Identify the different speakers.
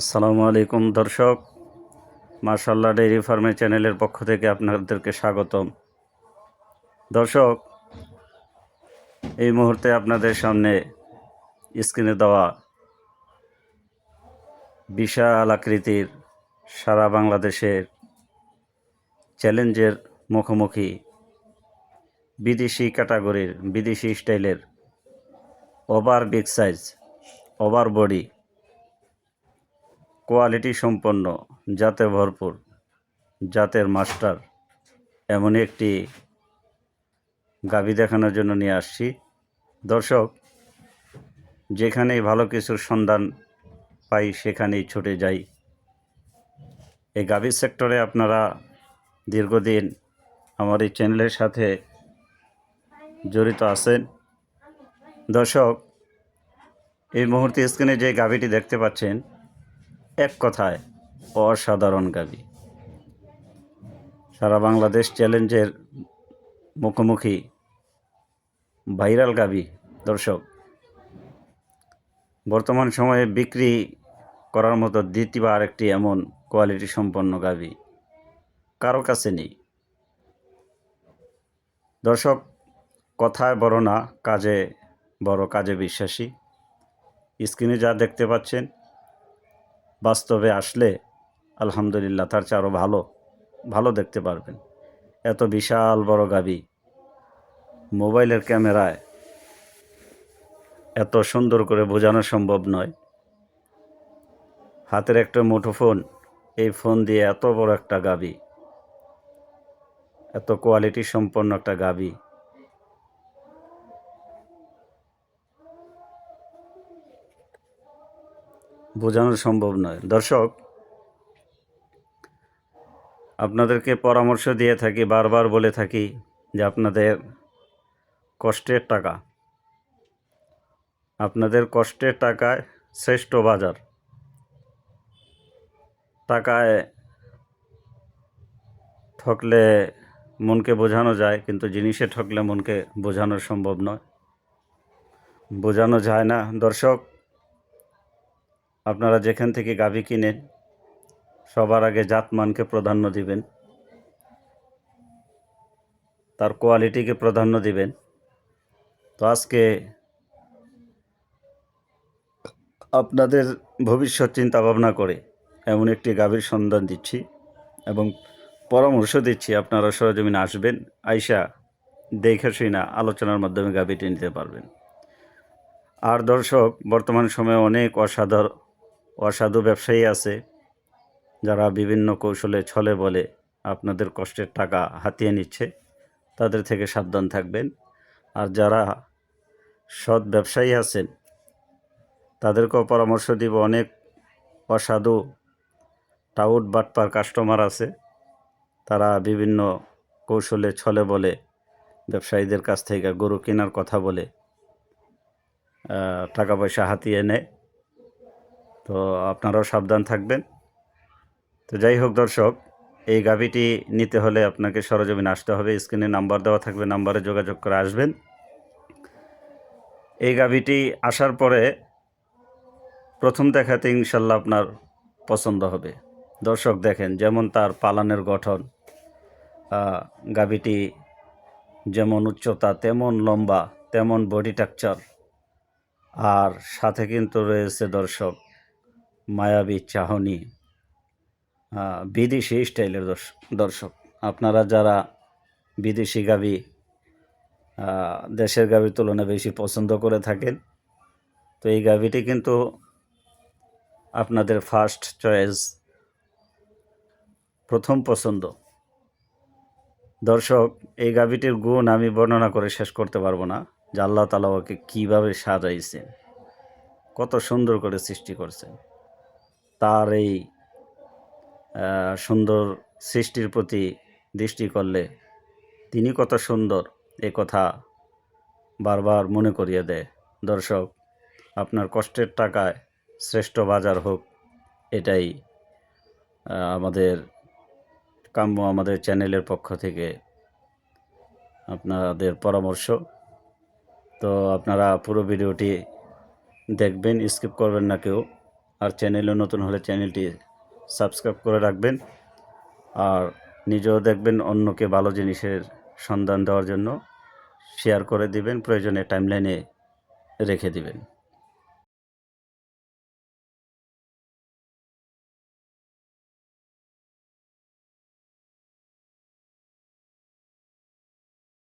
Speaker 1: আসসালামু আলাইকুম দর্শক। মার্শাল্লাহ ডেইরি ফার্মের চ্যানেলের পক্ষ থেকে আপনাদেরকে স্বাগতম। দর্শক, এই মুহূর্তে আপনাদের সামনে স্ক্রিনে দেওয়া বিশাল আকৃতির সারা বাংলাদেশের চ্যালেঞ্জের মুখোমুখি বিদেশি ক্যাটাগরির বিদেশি স্টাইলের over big size over body quality সম্পন্ন জাতে ভরপুর, জাতের মাস্টার, এমনই একটি গাভী দেখানোর জন্য নিয়ে আসছি। দর্শক, যেখানেই ভালো কিছুর সন্ধান পাই, সেখানেই ছুটে যাই। এই গাভীর সেক্টরে আপনারা দীর্ঘদিন আমার এই চ্যানেলের সাথে জড়িত আছেন। দর্শক, এই মুহূর্তে স্ক্রিনে যে গাভীটি দেখতে পাচ্ছেন এক কথায় অসাধারণ গাবি। সারা বাংলাদেশ চ্যালেঞ্জের মুখোমুখি ভাইরাল গাবি, দর্শক। বর্তমান সময়ে বিক্রি করার মতো দ্বিতীয় আরেকটি এমন কোয়ালিটি সম্পন্ন গাবি কারও কাছে নেই। দর্শক, কথায় বড় না, কাজে বড়, কাজে বিশ্বাসী। স্ক্রিনে যা দেখতে পাচ্ছেন বাস্তবে আসলে আলহামদুলিল্লাহ তার চেয়ে আরও ভালো ভালো দেখতে পারবেন। এত বিশাল বড় গাবি মোবাইলের ক্যামেরায় এত সুন্দর করে বোঝানো সম্ভব নয়। হাতের একটা মুঠোফোন এই ফোন দিয়ে এত বড় একটা গাবি, এত কোয়ালিটি সম্পন্ন একটা গাবি। বোঝানো সম্ভব নয়। দর্শক, আপনাদেরকে পরামর্শ দিয়ে থাকি, বারবার বলে থাকি যে আপনাদের কষ্টের টাকা, আপনাদের কষ্টের টাকায় শ্রেষ্ঠ বাজার, টাকায় ঠকলে মনকে বোঝানো যায়, কিন্তু জিনিসে ঠকলে মনকে বোঝানো সম্ভব নয়। বোঝানো যায় না। দর্শক আপনারা যেখান থেকে গাভী কিনেন, সবার আগে জাতমানকে প্রাধান্য দিবেন। তার কোয়ালিটিকে প্রাধান্য দিবেন। তো আজকে আপনাদের ভবিষ্যৎ চিন্তা ভাবনা করে এমন একটি গাভীর সন্ধান দিচ্ছি এবং পরামর্শ দিচ্ছি, আপনারা সরজমিনে আসবেন, আইসা দেখে শুনে আলোচনার মাধ্যমে গাভীটি নিতে পারবেন। আর দর্শক, বর্তমান সময়ে অনেক অসাধারণ অসাধু ব্যবসায়ী আছে, যারা বিভিন্ন কৌশলে ছলে বলে আপনাদের কষ্টের টাকা হাতিয়ে নিচ্ছে, তাদের থেকে সাবধান থাকবেন। আর যারা সৎ ব্যবসায়ী আছেন, তাদেরকেও পরামর্শ দিব, অনেক অসাধু টাউট বাটপার কাস্টমার আছে, তারা বিভিন্ন কৌশলে ছলে বলে ব্যবসায়ীদের কাছ থেকে গরু কেনার কথা বলে টাকা পয়সা হাতিয়ে নেয়। তো আপনারাও সাবধান থাকবেন। তো যাই হোক দর্শক, এই গাভিটি নিতে হলে আপনাকে সরজমিন আসতে হবে। স্ক্রিনে নাম্বার দেওয়া থাকবে, নাম্বারে যোগাযোগ করে আসবেন। এই গাভিটি আসার পরে প্রথম দেখাতে ইনশাল্লাহ আপনার পছন্দ হবে। দর্শক দেখেন, যেমন তার পালানের গঠন গাভিটি যেমন উচ্চতা, তেমন লম্বা, তেমন বডি টাকচার আর সাথে কিন্তু রয়েছে দর্শক মায়াবী চাহনি। বিদেশি স্টাইলের দর্শ- দর্শক, আপনারা যারা বিদেশি গাবি দেশের গাবির তুলনায় বেশি পছন্দ করে থাকেন, তো এই গাবিটি কিন্তু আপনাদের ফার্স্ট চয়েস প্রথম পছন্দ। দর্শক, এই গাবিটির গুণ আমি বর্ণনা করে শেষ করতে পারব না, যে আল্লাহ তালা ওকে কীভাবে সাজাইছেন, কত সুন্দর করে সৃষ্টি করছেন। তার এই সুন্দর সৃষ্টির প্রতি দৃষ্টি করলে তিনি কত সুন্দর এ কথা বারবার মনে করিয়ে দেয়। দর্শক, আপনার কষ্টের টাকায় শ্রেষ্ঠ বাজার হোক, এটাই আমাদের কাম্য আমাদের চ্যানেলের পক্ষ থেকে আপনাদের পরামর্শ। তো আপনারা পুরো ভিডিওটি দেখবেন, স্কিপ করবেন না কেউ। আর চ্যানেলে নতুন হলে চ্যানেলটি সাবস্ক্রাইব করে রাখবেন। আর নিজেও দেখবেন অন্যকে ভালো জিনিসের সন্ধান দেওয়ার জন্য শেয়ার করে দিবেন, প্রয়োজনে টাইমলাইনে রেখে দিবেন।